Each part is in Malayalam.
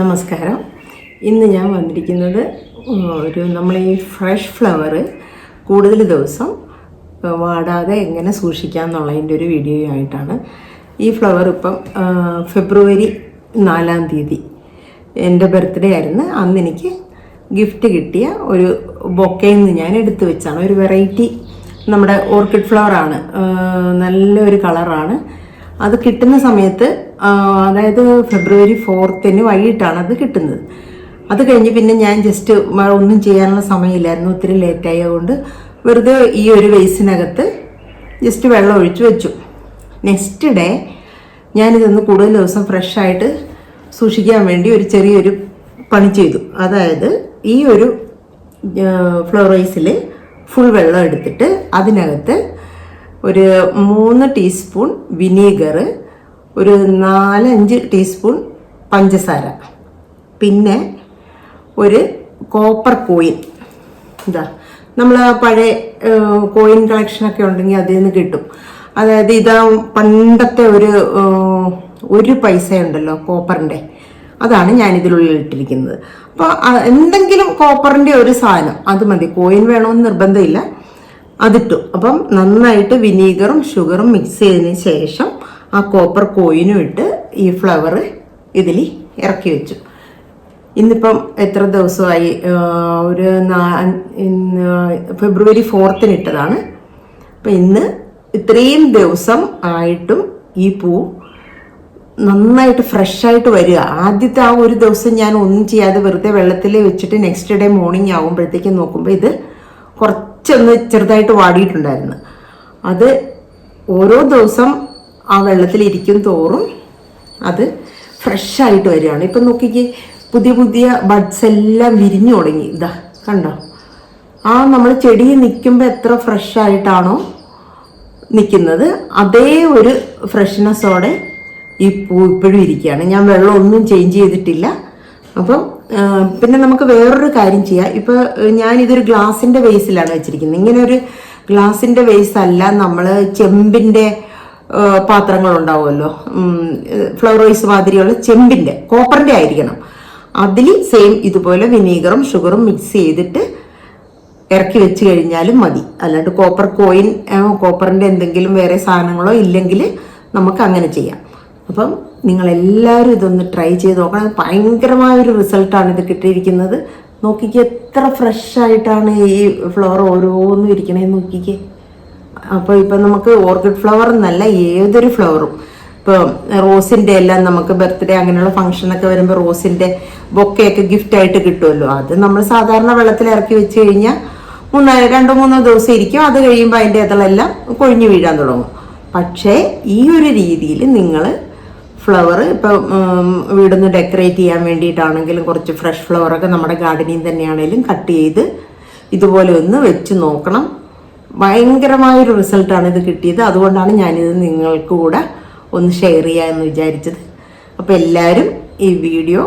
നമസ്കാരം. ഇന്ന് ഞാൻ വന്നിരിക്കുന്നത് ഒരു നമ്മൾ ഈ ഫ്രഷ് ഫ്ലവർ കൂടുതൽ ദിവസം വാടാതെ എങ്ങനെ സൂക്ഷിക്കാം എന്നുള്ളതിന്റെ ഒരു വീഡിയോ ആയിട്ടാണ് ഈ ഫ്ലവർ ഇപ്പം ഫെബ്രുവരി നാലാം തീയതി. എന്റെ ബർത്ത്ഡേ ആയിരുന്നു. അന്ന് എനിക്ക് ഗിഫ്റ്റ് കിട്ടിയ ഒരു ബൊക്കയിൽ നിന്ന് ഞാൻ എടുത്തു വെച്ചാണ്. ഒരു വെറൈറ്റി നമ്മുടെ ഓർക്കിഡ് ഫ്ലവറാണ്. നല്ലൊരു കളറാണ്. അത് കിട്ടുന്ന സമയത്ത് അതായത് ഫെബ്രുവരി ഫോർത്തിന് വൈകിട്ടാണ് അത് കിട്ടുന്നത്. അത് കഴിഞ്ഞ് പിന്നെ ഞാൻ ജസ്റ്റ് ഒന്നും ചെയ്യാനുള്ള സമയമില്ലായിരുന്നു. ഒത്തിരി ലേറ്റായ കൊണ്ട് വെറുതെ ഈ ഒരു വെയ്സിനകത്ത് ജസ്റ്റ് വെള്ളം ഒഴിച്ചു വെച്ചു. നെക്സ്റ്റ് ഡേ ഞാനിതൊന്ന് കൂടുതൽ ദിവസം ഫ്രഷായിട്ട് സൂക്ഷിക്കാൻ വേണ്ടി ഒരു ചെറിയൊരു പണി ചെയ്തു. അതായത് ഈ ഒരു ഫ്ലോറൈസിൽ ഫുൾ വെള്ളം എടുത്തിട്ട് അതിനകത്ത് ഒരു മൂന്ന് ടീസ്പൂൺ വിനീഗർ ഒരു നാലഞ്ച് ടീസ്പൂൺ പഞ്ചസാര. പിന്നെ ഒരു കോപ്പർ കോയിൻ. ഇതാ നമ്മൾ പഴയ കോയിൻ കളക്ഷനൊക്കെ ഉണ്ടെങ്കിൽ അതിൽ നിന്ന് കിട്ടും. അതായത് ഇതാ പണ്ടത്തെ ഒരു ഒരു പൈസ ഉണ്ടല്ലോ കോപ്പറിന്റെ. അതാണ് ഞാൻ ഇതിനുള്ളിൽ ഇട്ടിരിക്കുന്നത് അപ്പോൾ എന്തെങ്കിലും കോപ്പറിന്റെ ഒരു സാധനം അത് മതി. കോയിൻ വേണമെന്ന് നിർബന്ധമില്ല. അതിട്ടു. അപ്പം നന്നായിട്ട് വിനീഗറും ഷുഗറും മിക്സ് ചെയ്തതിന് ശേഷം ആ കോപ്പർ കോയിനും ഇട്ട് ഈ ഫ്ലവർ ഇതിൽ ഇറക്കി വെച്ചു. ഇന്നിപ്പം എത്ര ദിവസമായി? ഒരു ഫെബ്രുവരി ഫോർത്തിന് ഇട്ടതാണ്. അപ്പം ഇന്ന് ഇത്രയും ദിവസം ആയിട്ടും ഈ പൂ നന്നായിട്ട് ഫ്രഷായിട്ട് വരിക. ആദ്യത്തെ ആ ഒരു ദിവസം ഞാൻ ഒന്നും ചെയ്യാതെ വെറുതെ വെള്ളത്തിൽ വെച്ചിട്ട് നെക്സ്റ്റ് ഡേ മോർണിംഗ് ആകുമ്പോഴത്തേക്കും നോക്കുമ്പോൾ ഇത് കുറച്ചൊന്ന് ചെറുതായിട്ട് വാടിയിട്ടുണ്ടായിരുന്നു. അത് ഓരോ ദിവസം ആ വെള്ളത്തിൽ ഇരിക്കും തോറും അത് ഫ്രഷായിട്ട് വരികയാണ്. ഇപ്പം നോക്കിക്കേ പുതിയ പുതിയ ബഡ്സ് എല്ലാം വിരിഞ്ഞു തുടങ്ങി. ഇതാ കണ്ടോ? ആ നമ്മൾ ചെടി നിൽക്കുമ്പോൾ എത്ര ഫ്രഷായിട്ടാണോ നിൽക്കുന്നത്. അതേ ഒരു ഫ്രഷ്നെസ്സോടെ ഈ പൂ ഇപ്പോഴും ഇരിക്കുകയാണ്. ഞാൻ വെള്ളമൊന്നും ചേഞ്ച് ചെയ്തിട്ടില്ല. അപ്പം പിന്നെ നമുക്ക് വേറൊരു കാര്യം ചെയ്യാം. ഇപ്പോൾ ഇതൊരു ഗ്ലാസിന്റെ വേസിലാണ് വെച്ചിരിക്കുന്നത്. ഇങ്ങനെ ഒരു ഗ്ലാസിന്റെ വേസ് അല്ല നമ്മൾ ചെമ്പിന്റെ പാത്രങ്ങളുണ്ടാവുമല്ലോ ഫ്ലവറോയ്സ് മാതിരിയുള്ള ചെമ്പിന്റെ കോപ്പറിന്റെ ആയിരിക്കണം. അതിൽ സെയിം ഇതുപോലെ വിനീഗറും ഷുഗറും മിക്സ് ചെയ്തിട്ട് ഇറക്കി വെച്ച് കഴിഞ്ഞാലും മതി. അല്ലാണ്ട് കോപ്പർ കോയിൻ കോപ്പറിന്റെ എന്തെങ്കിലും വേറെ സാധനങ്ങളോ ഇല്ലെങ്കിൽ നമുക്ക് അങ്ങനെ ചെയ്യാം. അപ്പം നിങ്ങളെല്ലാവരും ഇതൊന്ന് ട്രൈ ചെയ്ത് നോക്കണം. ഭയങ്കരമായൊരു റിസൾട്ടാണ് ഇത് കിട്ടിയിരിക്കുന്നത്. നോക്കിക്കേ എത്ര ഫ്രഷായിട്ടാണ് ഈ ഫ്ലവർ ഓരോന്നും ഇരിക്കണേന്ന് നോക്കിക്കേ. അപ്പോൾ ഇപ്പം നമുക്ക് ഓർക്കിഡ് ഫ്ലവർ എന്നല്ല ഏതൊരു ഫ്ലവറും ഇപ്പോൾ റോസിന്റെ എല്ലാം നമുക്ക് ബർത്ത്ഡേ അങ്ങനെയുള്ള ഫംഗ്ഷനൊക്കെ വരുമ്പോൾ റോസിന്റെ ബൊക്കെയൊക്കെ ഗിഫ്റ്റായിട്ട് കിട്ടുമല്ലോ അത് നമ്മൾ സാധാരണ വെള്ളത്തിൽ ഇറക്കി വെച്ച് കഴിഞ്ഞാൽ മൂന്നാൽ രണ്ടോ മൂന്നോ ദിവസം ഇരിക്കും. അത് കഴിയുമ്പോൾ അതിന്റെ ഇതളെല്ലാം കൊഴിഞ്ഞു വീഴാൻ തുടങ്ങും. പക്ഷേ ഈ ഒരു രീതിയിൽ നിങ്ങൾ ഫ്ലവർ ഇപ്പം വീടൊന്ന് ഡെക്കറേറ്റ് ചെയ്യാൻ വേണ്ടിയിട്ടാണെങ്കിലും കുറച്ച് ഫ്രഷ് ഫ്ലവറൊക്കെ നമ്മുടെ ഗാർഡനിൽ തന്നെയാണെങ്കിലും കട്ട് ചെയ്ത് ഇതുപോലെ ഒന്ന് വെച്ച് നോക്കണം. ഭയങ്കരമായൊരു റിസൾട്ടാണ് ഇത് കിട്ടിയത്. അതുകൊണ്ടാണ് ഞാനിത് നിങ്ങൾക്ക് കൂടെ ഒന്ന് ഷെയർ ചെയ്യാമെന്ന് വിചാരിച്ചത്. അപ്പോൾ എല്ലാവരും ഈ വീഡിയോ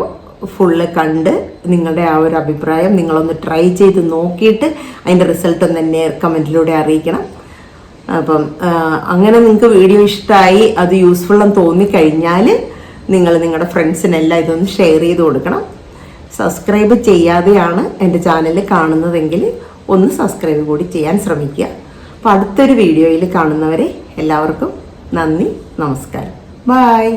ഫുള്ള് കണ്ട് നിങ്ങളുടെ ആ ഒരു അഭിപ്രായം നിങ്ങളൊന്ന് ട്രൈ ചെയ്ത് നോക്കിയിട്ട് അതിന്റെ റിസൾട്ട് എന്നെ കമന്റിലൂടെ അറിയിക്കണം. അപ്പം അങ്ങനെ നിങ്ങൾക്ക് വീഡിയോ ഇഷ്ടമായി അത് യൂസ്ഫുൾ എന്ന് തോന്നിക്കഴിഞ്ഞാൽ നിങ്ങൾ നിങ്ങളുടെ ഫ്രണ്ട്സിനെല്ലാം ഇതൊന്ന് ഷെയർ ചെയ്ത് കൊടുക്കണം. സബ്സ്ക്രൈബ് ചെയ്യാതെയാണ് എന്റെ ചാനൽ കാണുന്നതെങ്കിൽ ഒന്ന് സബ്സ്ക്രൈബ് കൂടി ചെയ്യാൻ ശ്രമിക്കുക. അപ്പോൾ അടുത്തൊരു വീഡിയോയിൽ കാണുന്നവരെ എല്ലാവർക്കും നന്ദി നമസ്കാരം. ബായ്